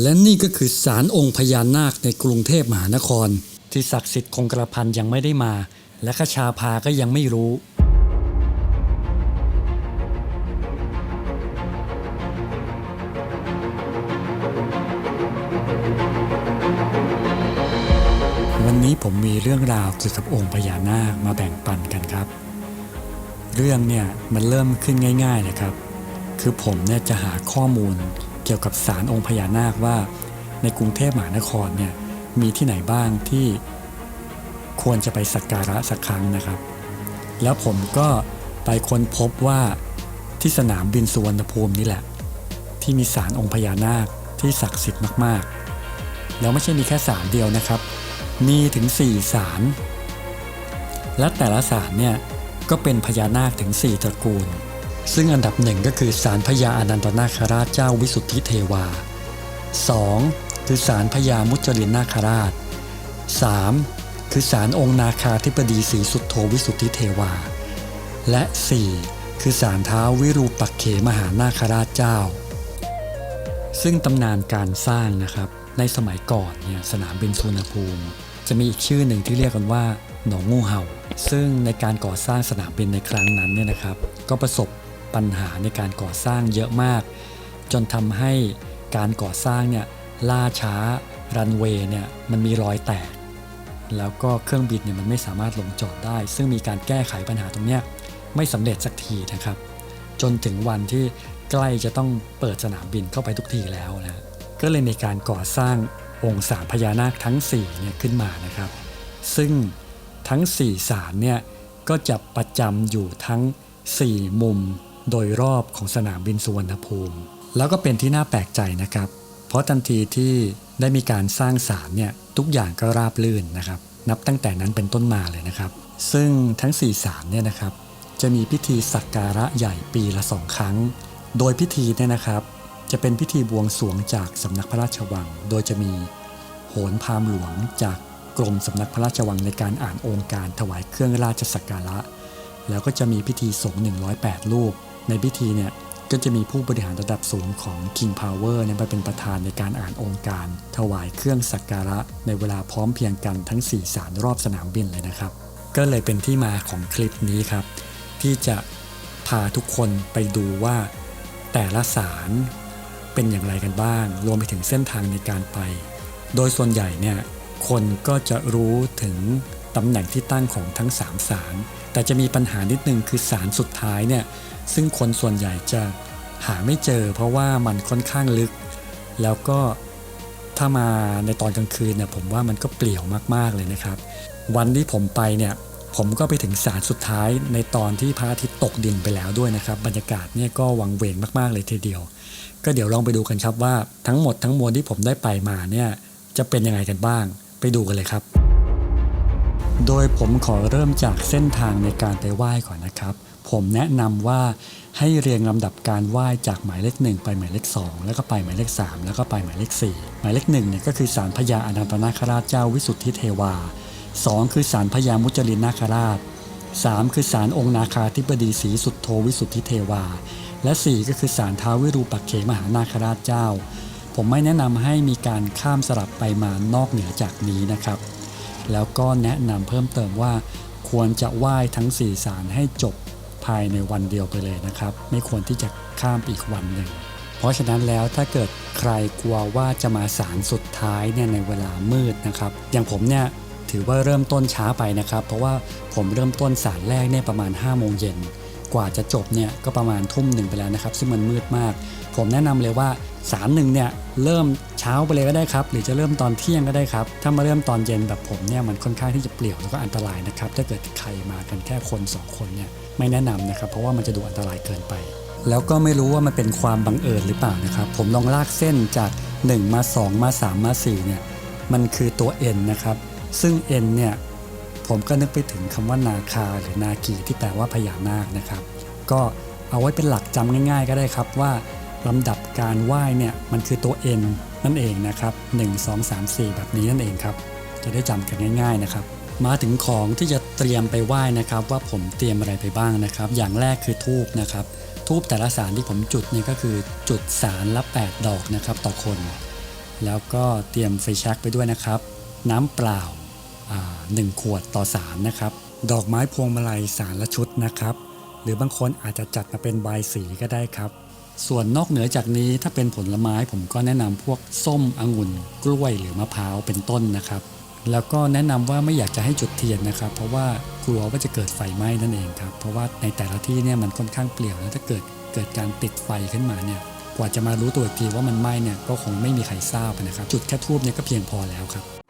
และนี่ก็คือศาลองค์พญานาคในกรุงเทพมหานคร ที่ศักดิ์สิทธิ์คงกระพันยังไม่ได้มา และขชาพาก็ยังไม่รู้วันนี้ผมมีเรื่องราวเกี่ยวกับองค์พญานาคมาแบ่งปันกันครับ เรื่องเนี่ยมันเริ่มขึ้นง่ายๆเลยครับ คือผมเนี่ยจะหาข้อมูล เกี่ยวกับศาลองค์พญานาคว่า ในกรุงเทพมหานครเนี่ยมีที่ไหนบ้างที่ควรจะไปสักการะสักครั้งนะครับ แล้วผมก็ไปค้นพบว่าที่สนามบินสุวรรณภูมินี่แหละ ที่มีศาลองค์พญานาคที่ศักดิ์สิทธิ์มากๆ แล้วไม่ใช่มีแค่ศาลเดียวนะครับ มีถึง4ศาลและแต่ละศาลเนี่ยก็เป็นพญานาคถึง 4 ตระกูล ซึ่งอันดับหนึ่งก็คือศาลพญาอนันตนาคราชเจ้าวิสุทธิเทวา 2. คือศาลพญามุจลินนาคราช 3. คือศาลองค์นาคาธิบดีศรีสุทโธวิสุทธิเทวา และ 4. คือศาลเท้าววิรูปักเขมหานาคราชเจ้า ซึ่งตำนานการสร้างนะครับในสมัยก่อนเนี่ยสนามบินสุวรรณภูมิ จะมีอีกชื่อหนึ่งที่เรียกกันว่าหนองงูเห่า ซึ่งในการก่อสร้างสนามบินในครั้งนั้นเนี่ยนะครับ ก็ประสบ ปัญหาในการก่อสร้างเยอะมาก จนทำให้การก่อสร้างเนี่ยล่าช้ารันเวย์เนี่ยมันมีรอยแตก แล้วก็เครื่องบินเนี่ยมันไม่สามารถลงจอดได้ ซึ่งมีการแก้ไขปัญหาตรงเนี้ยไม่สำเร็จสักทีนะครับ จนถึงวันที่ใกล้จะต้องเปิดสนามบินเข้าไปทุกทีแล้วนะก็เลยมีการก่อสร้างองค์สามพญานาคทั้ง4เนี่ยขึ้นมานะครับ ซึ่งทั้ง4ศาลเนี่ยก็จะประจำอยู่ทั้ง 4 มุม โดยรอบของสนามบินสุวรรณภูมิ แล้วก็เป็นที่น่าแปลกใจนะครับ เพราะทันทีที่ได้มีการสร้างศาลเนี่ยทุกอย่างก็ราบรื่นนะครับ นับตั้งแต่นั้นเป็นต้นมาเลยนะครับ ซึ่งทั้ง4ศาลเนี่ยนะครับ จะมีพิธีสักการะใหญ่ปีละสองครั้ง โดยพิธีเนี่ยนะครับ จะเป็นพิธีบวงสรวงจากสำนักพระราชวัง โดยจะมีโหนพามหลวงจากกรมสำนักพระราชวังในการอ่านองค์การถวายเครื่องราชสักการะ แล้วก็จะมีพิธีสงฆ์108 รูป ในพิธีเนี่ยก็จะมีผู้บริหารระดับสูงของ King Power เนี่ยมาเป็นประธานในการอ่านองค์การ ถวายเครื่องสักการะในเวลาพร้อมเพียงกันทั้ง4ศาลรอบสนามบินเลยนะครับ ก็เลยเป็นที่มาของคลิปนี้ครับ ที่จะพาทุกคนไปดูว่า แต่ละศาลเป็นอย่างไรกันบ้าง รวมไปถึงเส้นทางในการไป โดยส่วนใหญ่เนี่ยคนก็จะรู้ถึงตำแหน่งที่ตั้งของทั้ง3ศาล แต่จะมีปัญหานิดนึงคือศาลสุดท้ายเนี่ยซึ่งคนส่วนใหญ่จะหาไม่เจอ เพราะว่ามันค่อนข้างลึก แล้วก็ถ้ามาในตอนกลางคืนเนี่ยผมว่ามันก็เปลี่ยวมากๆเลยนะครับ วันที่ผมไปเนี่ยผมก็ไปถึงศาลสุดท้ายในตอนที่พระอาทิตย์ตกดินไปแล้วด้วยนะครับ บรรยากาศเนี่ยก็วังเวงมากๆเลยทีเดียว ก็เดี๋ยวลองไปดูกันครับว่าทั้งหมดทั้งมวลที่ผมได้ไปมาเนี่ยจะเป็นยังไงกันบ้าง ไปดูกันเลยครับ โดยผมขอเริ่มจากเส้นทางในการไปไหว้ก่อนนะครับ ผมแนะนำว่าให้เรียงลำดับการไหว้จากหมายเลขหนึ่งไปหมายเลขสองแล้วก็ไปหมายเลขสามแล้วก็ไปหมายเลขสี่หมายเลขหนึ่งเนี่ยก็คือศาลพญาอนันตนาคราชเจ้าวิสุทธิเทวาสองคือศาลพญามุจลินนาคราชสามคือศาลองค์นาคาธิบดีศรีสุทโธวิสุทธิเทวา และสี่ก็คือศาลท้าววิรูปักเขมหานาคราชเจ้า ผมไม่แนะนำให้มีการข้ามสลับไปมานอกเหนือจากนี้นะครับ แล้วก็แนะนำเพิ่มเติมว่า ควรจะไหว้ทั้ง 4 สารให้จบภายในวันเดียวไปเลยนะครับ ไม่ควรที่จะข้ามอีกวันหนึ่ง เพราะฉะนั้นแล้วถ้าเกิดใครกลัวว่าจะมาสารสุดท้ายเนี่ยในเวลามืดนะครับ อย่างผมเนี่ยถือว่าเริ่มต้นช้าไปนะครับ เพราะว่าผมเริ่มต้นสารแรกเนี่ยประมาณ5โมงเย็น กว่าจะจบเนี่ยก็ประมาณทุ่มหนึ่งไปแล้วนะครับ ซึ่งมันมืดมาก ผมแนะนำเลยว่าสารหนึ่งเนี่ยเริ่มเช้าไปเลยก็ได้ครับ หรือจะเริ่มตอนเที่ยงก็ได้ครับ ถ้ามาเริ่มตอนเย็นแบบผมเนี่ยมันค่อนข้างที่จะเปลี่ยวแล้วก็อันตรายนะครับ ถ้าเกิดใครมากันแค่คน 2 คนเนี่ยไม่แนะนำนะครับ เพราะว่ามันจะดูอันตรายเกินไป แล้วก็ไม่รู้ว่ามันเป็นความบังเอิญหรือเปล่านะครับ ผมลองลากเส้นจาก 1 มา 2 มา 3 มา4เนี่ยมันคือตัว N นะครับ ซึ่ง N เนี่ย ผมก็นึกไปถึงคำว่านาคาหรือนาคีที่แปลว่าพญานาคนะครับ ก็เอาไว้เป็นหลักจำง่าย ๆ ก็ได้ครับว่าลำดับการไหว้เนี่ยมันคือตัว N นั่นเองนะครับ 1 2 3 4 แบบนี้นั่นเองครับ จะได้จำกันง่าย ๆนะครับ มาถึงของที่จะเตรียมไปไหว้นะครับ ว่าผมเตรียมอะไรไปบ้างนะครับ อย่างแรกคือทูบนะครับทูบแต่ละสารที่ผมจุดเนี่ยก็คือจุดสารละ 8 ดอกนะครับต่อคน แล้วก็เตรียมไฟแช็กไปด้วยนะครับ น้ำเปล่า หนึ่งขวดต่อสารนะครับ ดอกไม้พวงมาลัยสารละชุดนะครับ หรือบางคนอาจจะจัดมาเป็นใบสีก็ได้ครับ ส่วนนอกเหนือจากนี้ถ้าเป็นผลไม้ผมก็แนะนำพวกส้มองุ่น กล้วยหรือมะพร้าวเป็นต้นนะครับ แล้วก็แนะนำว่าไม่อยากจะให้จุดเทียนนะครับ เพราะว่ากลัวว่าจะเกิดไฟไหม้นั่นเองครับ เพราะว่าในแต่ละที่เนี่ยมันค่อนข้างเปลี่ยวแล้วถ้าเกิดเกิดการติดไฟขึ้นมาเนี่ยกว่าจะมารู้ตัวอีกทีว่ามันไหม้เนี่ยก็คงไม่มีใครทราบนะครับ จุดแค่ทูบเนี่ยก็เพียงพอแล้วครับ